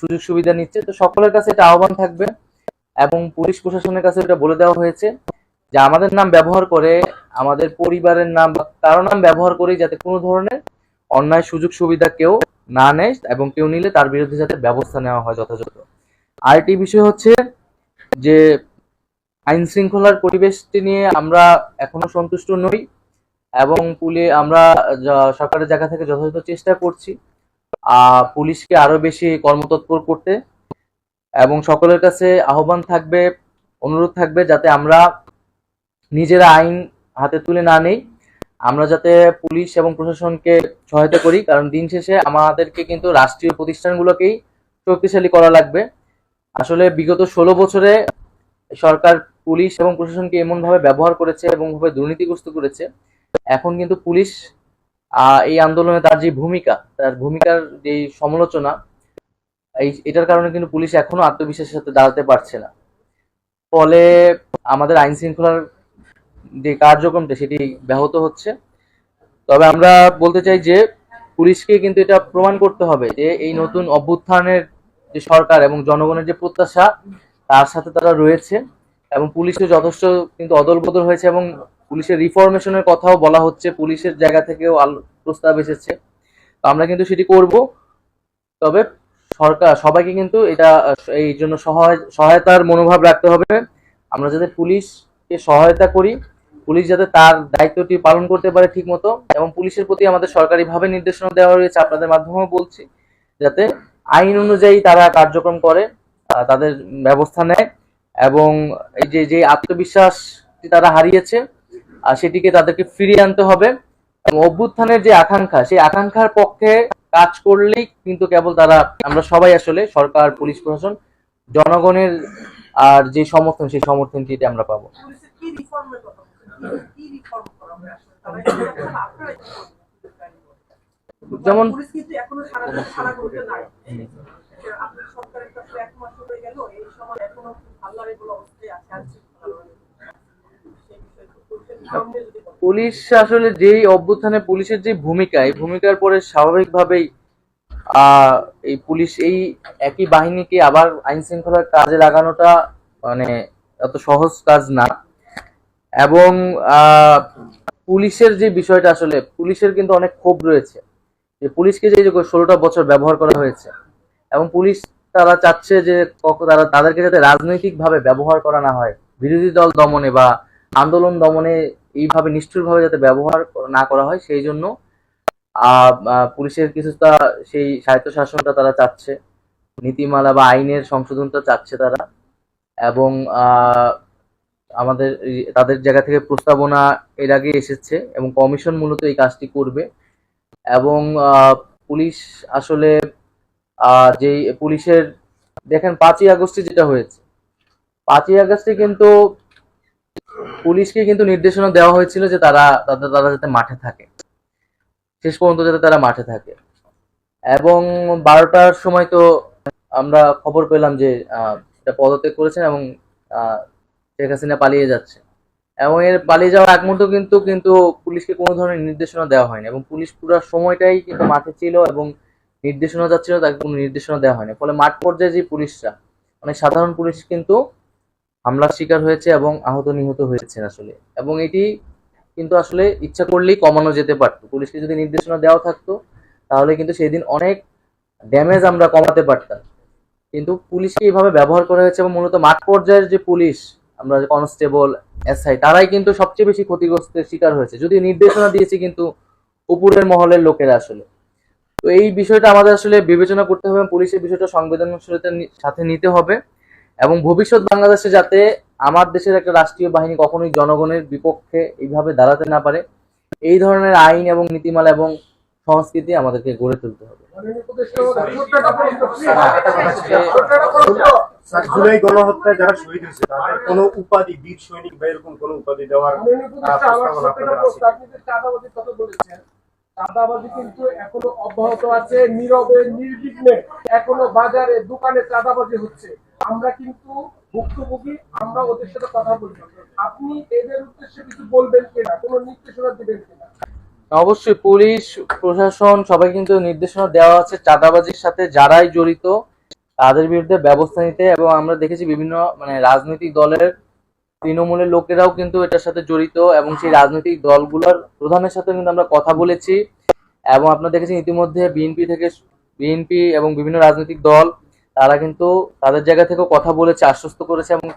সুযোগ সুবিধা নিচ্ছে। তো সকলের কাছে এটা আহ্বান থাকবে এবং পুলিশ প্রশাসনের কাছে এটা বলে দেওয়া হয়েছে যে আমাদের নাম ব্যবহার করে, আমাদের পরিবারের নাম বা কারও নাম ব্যবহার করে যাতে কোনো ধরনের অন্যায় সুযোগ সুবিধা কেউ না নেয় এবং কেউ নিলে তার বিরুদ্ধে যাতে ব্যবস্থা নেওয়া হয় যথাযথ। আরেকটি বিষয় হচ্ছে যে আইন শৃঙ্খলার পরিবেশটি নিয়ে আমরা এখনও সন্তুষ্ট নই এবং পুলি আমরা সরকারের জায়গা থেকে যথাযথ চেষ্টা করছি। পুলিশকে আরও বেশি কর্মতৎপর করতে। এবং সকলের কাছে আহ্বান থাকবে, অনুরোধ থাকবে যাতে আমরা নিজেরা আইন হাতে তুলে না নেই। আমরা যাতে পুলিশ এবং প্রশাসনকে সহায়তা করি, কারণ দিন শেষে আমাদেরকে কিন্তু রাষ্ট্রীয় প্রতিষ্ঠানগুলোকেই শক্তিশালী করা লাগবে। আসলে বিগত ষোলো বছরে সরকার পুলিশ এবং প্রশাসনকে এমনভাবে ব্যবহার করেছে এবং দুর্নীতিগ্রস্ত করেছে। এখন কিন্তু পুলিশ এই আন্দোলনে তার যে ভূমিকা, তার ভূমিকার যে সমালোচনা, এই, এটার কারণে কিন্তু পুলিশ এখনও আত্মবিশ্বাসের সাথে দাঁড়াতে পারছে না। ফলে আমাদের আইন শৃঙ্খলার যে কার্যক্রমটা, সেটি ব্যাহত হচ্ছে। তবে আমরা বলতে চাই যে, পুলিশকে কিন্তু এটা প্রমাণ করতে হবে যে, এই নতুন অভ্যুত্থানের যে সরকার এবং জনগণের যে প্রত্যাশা, তার সাথে তারা রয়েছে এবং পুলিশও যথেষ্ট কিন্তু অদল বদল হয়েছে এবং পুলিশের রিফরমেশনের কথাও বলা হচ্ছে, পুলিশের জায়গা থেকেও প্রস্তাব এসেছে। তো আমরা কিন্তু সেটি করব। তবে সরকার, সবাইকে কিন্তু এটা, এই জন্য সহায়, সহায়তার মনোভাব রাখতে হবে। আমরা যাতে পুলিশকে সহায়তা করি, পুলিশ যাতে তার দায়িত্বটি পালন করতে পারে ঠিক মতো এবং পুলিশের প্রতি আমাদের সরকারিভাবে নির্দেশনা দেওয়া রয়েছে আপনাদের মাধ্যমেও বলছি, যাতে আইন অনুযায়ী তারা কার্যক্রম করে তাদের ব্যবস্থা নেয়, এবং এই যে যে আত্মবিশ্বাস তারা হারিয়েছে আর সেটিকে তাদেরকে ফিরিয়ে আনতে হবে। এবং অভ্যুত্থানের যে আকাঙ্ক্ষা, সেই আকাঙ্ক্ষার পক্ষে কাজ করলেই কিন্তু কেবল তারা, আমরা সবাই আসলে সরকার, পুলিশ প্রশাসন, জনগণের, আর যে সমর্থন, সেই সমর্থনটি আমরা পাবো। পুলিশের পুলিশ আসলে যেই অভ্যুত্থানে পুলিশের যে ভূমিকা, এই ভূমিকার পরে স্বাভাবিকভাবেই এই পুলিশ, এই একই বাহিনীকে আবার আইন শৃঙ্খলার কাজে লাগানোটা মানে এত সহজ কাজ না। এবং পুলিশের যে বিষয়টা আসলে, পুলিশের কিন্তু অনেক ক্ষোভ রয়েছে। যে পুলিশকে যে ষোলোটা বছর ব্যবহার করা হয়েছে, এবং পুলিশ তারা চাচ্ছে যে তারা, তাদেরকে যাতে রাজনৈতিকভাবে ব্যবহার করা না হয়। বিরোধী দল দমনে বা আন্দোলন দমনে এইভাবে নিষ্ঠুরভাবে যাতে ব্যবহার না করা হয়, সেই জন্য পুলিশের কিছুটা সেই স্বায়ত্ত শাসনটা তারা চাচ্ছে। নীতিমালা বা আইনের সংশোধনটা চাচ্ছে তারা। এবং আমাদের তাদের জায়গা থেকে প্রস্তাবনা এর আগে এসেছে এবং কমিশন মূলত এই কাজটি করবে। এবং পুলিশ আসলে যেই পুলিশের, দেখেন পাঁচই আগস্টে যেটা হয়েছে, পাঁচই আগস্টে কিন্তু পুলিশকে কিন্তু নির্দেশনা দেওয়া হয়েছিল যে তারা তারা যাতে মাঠে থাকে। শেষ পর্যন্ত যাতে তারা মাঠে থাকে। এবং বারোটার সময় তো আমরা খবর পেলাম যে পদত্যাগ করেছেন এবং শেখ হাসিনা পালিয়ে যাচ্ছে। এবং এর পালিয়ে যাওয়ার আগ মুহূর্ত কিন্তু কিন্তু পুলিশকে কোনো ধরনের নির্দেশনা দেওয়া হয়নি। এবং পুলিশ পুরো সময়টাই কিন্তু মাঠে ছিল এবং নির্দেশনা যাচ্ছিল, তাকে কোনো নির্দেশনা দেওয়া হয়নি। ফলে মাঠ পর্যায়ে যে পুলিশরা অনেক সাধারণ পুলিশ কিন্তু হামলার শিকার হয়েছে এবং আহত নিহত হয়েছেন আসলে। এবং এটি কিন্তু আসলে ইচ্ছা করলেই কমানো যেতে পারতো। পুলিশকে যদি নির্দেশনা দেওয়া থাকতো, তাহলে কিন্তু সেই দিন অনেক ড্যামেজ আমরা কমাতে পারতাম। কিন্তু পুলিশকে এইভাবে ব্যবহার করা হয়েছে এবং মূলত মাঠ পর্যায়ের যে পুলিশ, আমরা কনস্টেবল এসআই তারাই কিন্তু সবচেয়ে বেশি ক্ষতিগ্রস্তের শিকার হয়েছে। যদি নির্দেশনা দিয়েছে কিন্তু উপরের মহলের লোকেরা আসলে। তো এই বিষয়টা আমাদের আসলে বিবেচনা করতে হবে পুলিশের বিষয়টা সংবেদনশীলতার সাথে নিতে হবে। এবং ভবিষ্যৎ বাংলাদেশে যাতে আমার দেশের একটা রাষ্ট্রীয় বাহিনী কখনোই জনগণের বিপক্ষে এইভাবে দাঁড়াতে না পারে এই ধরনের আইন এবং নীতিমালা এবং সংস্কৃতি আমাদেরকে গড়ে তুলতে হবে। জুলাই গণহত্যায় যারা শহীদ হয়েছে তাদের কোনো উপাধি বীর সৈনিক বা এরকম কোনো উপাধি দেওয়ার আহ, প্রস্তাবনা আপনাদের আছে। আপনি যে চাঁদাবাজির কথা বলেছেন চাঁদাবাজি কিন্তু এখনও অব্যাহত আছে নীরবে নির্বিঘ্নে এখনও বাজারে দোকানে চাঁদাবাজি হচ্ছে। আমরা কিন্তু ভুক্তভোগী, আমরা ওদের সাথে কথা বলব আপনি এদের উদ্দেশ্যে কিছু বলবেন কিনা? কোনো নির্দেশনা দিবেন কিনা? অবশ্যই পুলিশ, প্রশাসন, সবাই কিন্তু নির্দেশনা দেওয়া আছে। চাঁদাবাজির সাথে যারাই জড়িত, তাদের বিরুদ্ধে ব্যবস্থা নিতে। এবং আমরা দেখেছি বিভিন্ন মানে রাজনৈতিক দলের তৃণমূলের লোকেরাও কিন্তু এটার সাথে জড়িত। এবং সেই রাজনৈতিক দলগুলোর প্রধানের সাথে কিন্তু আমরা কথা বলেছি। এবং আপনারা দেখেছেন ইতিমধ্যে বিএনপি থেকে, বিএনপি এবং বিভিন্ন রাজনৈতিক দল তারা কিন্তু তাদের জায়গা থেকেও কথা বলেছে, আশ্বস্ত করেছে এবং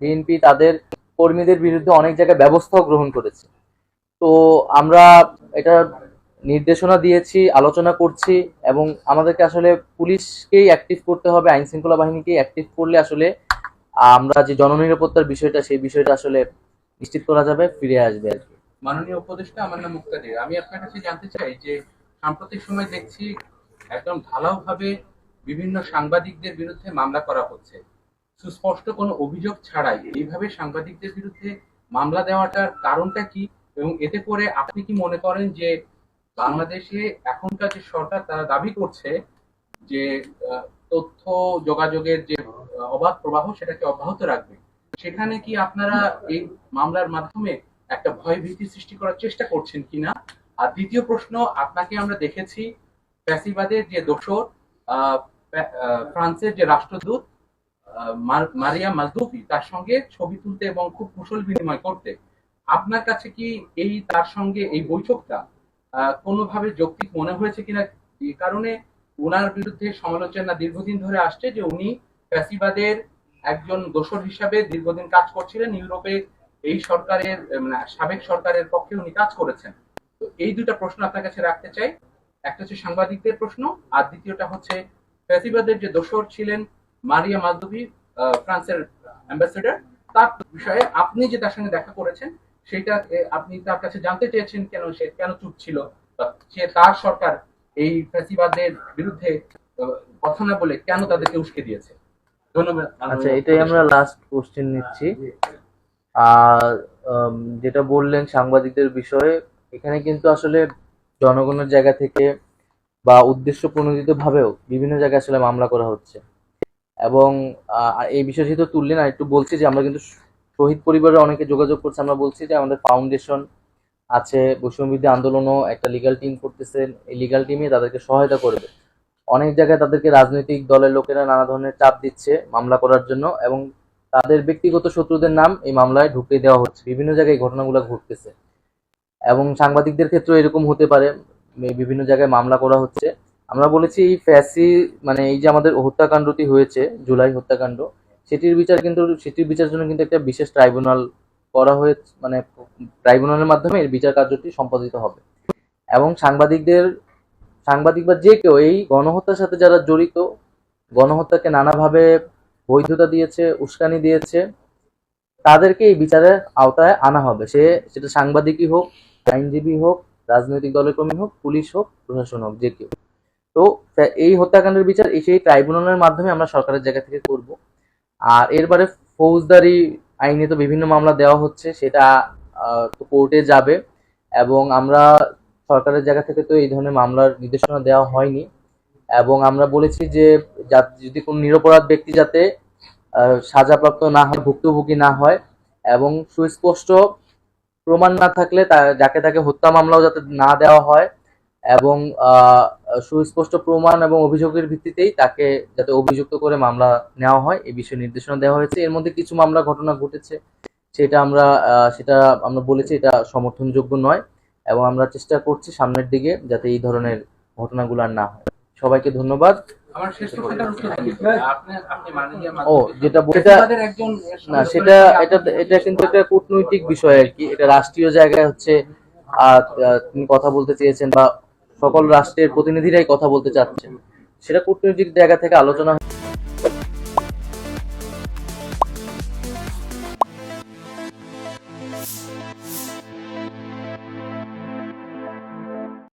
বিএনপি তাদের কর্মীদের বিরুদ্ধে অনেক জায়গায় ব্যবস্থাও গ্রহণ করেছে। তো আমরা এটা নির্দেশনা দিয়েছি, আলোচনা করছি এবং আমাদেরকে আসলে পুলিশকেই অ্যাক্টিভ করতে হবে, আইন শৃঙ্খলা বাহিনীকেই অ্যাক্টিভ করলে আসলে আমরা যে জননিরাপত্তার বিষয়টা, সেই বিষয়টা আসলে নিশ্চিত করা যাবে, ফিরে আসবে আর কি। মাননীয় উপদেষ্টা আমার নাম মুক্তাদির, আমি আপনার কাছে জানতে চাই যে সাম্প্রতিক সময় দেখছি একদম ঢালাও ভাবে বিভিন্ন সাংবাদিকদের বিরুদ্ধে মামলা করা হচ্ছে। সুস্পষ্ট কোনো অভিযোগ ছাড়াই এইভাবে সাংবাদিকদের বিরুদ্ধে মামলা দেওয়াটার কারণটা কি এবং এতে করে আপনি কি মনে করেন যে বাংলাদেশে এখনকার যে সরকার তারা দাবি করছে যে তথ্য যোগাযোগের যে অবাধ প্রবাহ সেটাকে অব্যাহত রাখবে, সেখানে কি আপনারা এই মামলার মাধ্যমে একটা ভয় ভীতি সৃষ্টি করার চেষ্টা করছেন কিনা? আর দ্বিতীয় প্রশ্ন, আপনাকে আমরা দেখেছি ফ্যাসিবাদের যে দোষর ফ্রান্সের যে রাষ্ট্রদূত মারিয়া মাজদুফি, তার সঙ্গে ছবি তুলতে এবং খুব কুশল বিনিময় করতে, আপনার কাছে কি এই, তার সঙ্গে এই বৈঠকটা কোনোভাবে যৌক্তিক মনে হয়েছে কিনা? এই কারণে ওনার বিরুদ্ধে সমালোচনা দীর্ঘদিন ধরে আসছে যে উনি ফ্যাসিবাদের একজন দোসর হিসাবে দীর্ঘদিন কাজ করছিলেন। ইউরোপে এই সরকারের মানে সাবেক সরকারের পক্ষে উনি কাজ করেছেন। তো এই দুটা প্রশ্ন আপনার কাছে রাখতে চাই। একটা হচ্ছে সাংবাদিকদের প্রশ্ন, আর দ্বিতীয়টা হচ্ছে ফ্যাসিবাদের যে দোসর ছিলেন মারিয়া আহ, ফ্রান্সের অ্যাম্বাসেডর তার বিষয়ে আপনি যে তার সঙ্গে দেখা করেছেন সেটা আপনি তার কাছে জানতে চেয়েছেন কেন সে কেন চুপ ছিল? সে তার সরকার এই ফ্যাসিবাদের বিরুদ্ধে কথা না বলে কেন তাদেরকে উস্কে দিয়েছে? ধন্যবাদ। আচ্ছা এটাই আমরা লাস্ট কোশ্চেন নিচ্ছি। আর যেটা বললেন সাংবাদিকদের বিষয়ে এখানে কিন্তু আসলে জনগণের জায়গা থেকে বা উদ্দেশ্য প্রণোদিত ভাবেও বিভিন্ন জায়গায় আসলে মামলা করা হচ্ছে। এবং এই বিষয় যেহেতু তুললেন, আর একটু বলছি যে আমরা কিন্তু শহীদ পরিবারের অনেকে যোগাযোগ করছে, আমরা বলছি যে আমাদের ফাউন্ডেশন আছে বৈষম্যবিদ্যা আন্দোলনও একটা লিগাল টিম করতেছেন এই লিগাল টিমে তাদেরকে সহায়তা করবে। অনেক জায়গায় তাদেরকে রাজনৈতিক দলের লোকেরা নানা ধরনের চাপ দিচ্ছে মামলা করার জন্য এবং তাদের ব্যক্তিগত শত্রুদের নাম এই মামলায় ঢুকিয়ে দেওয়া হচ্ছে। বিভিন্ন জায়গায় ঘটনাগুলো ঘটতেছে। এবং সাংবাদিকদের ক্ষেত্রেও এরকম হতে পারে। বিভিন্ন জায়গায় মামলা করা হচ্ছে। আমরা বলেছি এই ফ্যাসি মানে এই যে আমাদের হত্যাকাণ্ডটি হয়েছে, জুলাই হত্যাকাণ্ড, সেটির বিচার কিন্তু, সেটির বিচারের জন্য কিন্তু একটা বিশেষ ট্রাইব্যুনাল করা হয়েছে মানে ট্রাইব্যুনালের মাধ্যমে এর বিচার কার্যটি সম্পাদিত হবে। এবং সাংবাদিকদের, সাংবাদিক বা যে কেউ এই গণহত্যার সাথে যারা জড়িত, গণহত্যাকে নানাভাবে বৈধতা দিয়েছে, উস্কানি দিয়েছে, তাদেরকে এই বিচারের আওতায় আনা হবে। সে, সেটা সাংবাদিকই হোক, আইনজীবী হোক রাজনৈতিক দলের কর্মী হোক, পুলিশ হোক, প্রশাসন হোক, যে কেউ। তো এই হত্যাকাণ্ডের বিচার, এই সেই ট্রাইব্যুনালের মাধ্যমে আমরা সরকারের জায়গা থেকে করব। আর এরবারে ফৌজদারি আইনে তো বিভিন্ন মামলা দেওয়া হচ্ছে, সেটা কোর্টে যাবে। এবং আমরা সরকারের জায়গা থেকে তো এই ধরনের মামলার নির্দেশনা দেওয়া হয়নি। এবং আমরা বলেছি যা- যদি কোনো নিরপরাধ ব্যক্তি যাতে সাজাপ্রাপ্ত না হয়, ভুক্তভোগী না হয়, এবং সুস্পষ্ট প্রমাণ না থাকলে যাকে তাকে হত্যা মামলাও যাতে না দেওয়া হয় এবং সুস্পষ্ট প্রমাণ এবং অভিযোগের ভিত্তিতেই তাকে যাতে অভিযুক্ত করে মামলা নেওয়া হয়, এই বিষয়ে নির্দেশনা দেওয়া হয়েছে। এর মধ্যে কিছু মামলা ঘটনা ঘটেছে। সেটা আমরা সেটা আমরা বলেছি, এটা সমর্থনযোগ্য নয় এবং আমরা চেষ্টা করছি সামনের দিকে যাতে এই ধরনের ঘটনাগুলো আর না হয়। সবাইকে ধন্যবাদ। আমার শেষ প্রশ্নটার উত্তর আপনি আপনি মাননীয় ও যেটা একজন না সেটা এটা এটা কিন্তু একটা কূটনৈতিক বিষয় আর কি। এটা রাষ্ট্রীয় জায়গায় হচ্ছে তিনি কথা বলতে চেয়েছেন বা সকল রাষ্ট্রের প্রতিনিধিরাই কথা বলতে চাচ্ছেন। সেটা কূটনৈতিক জায়গা থেকে আলোচনা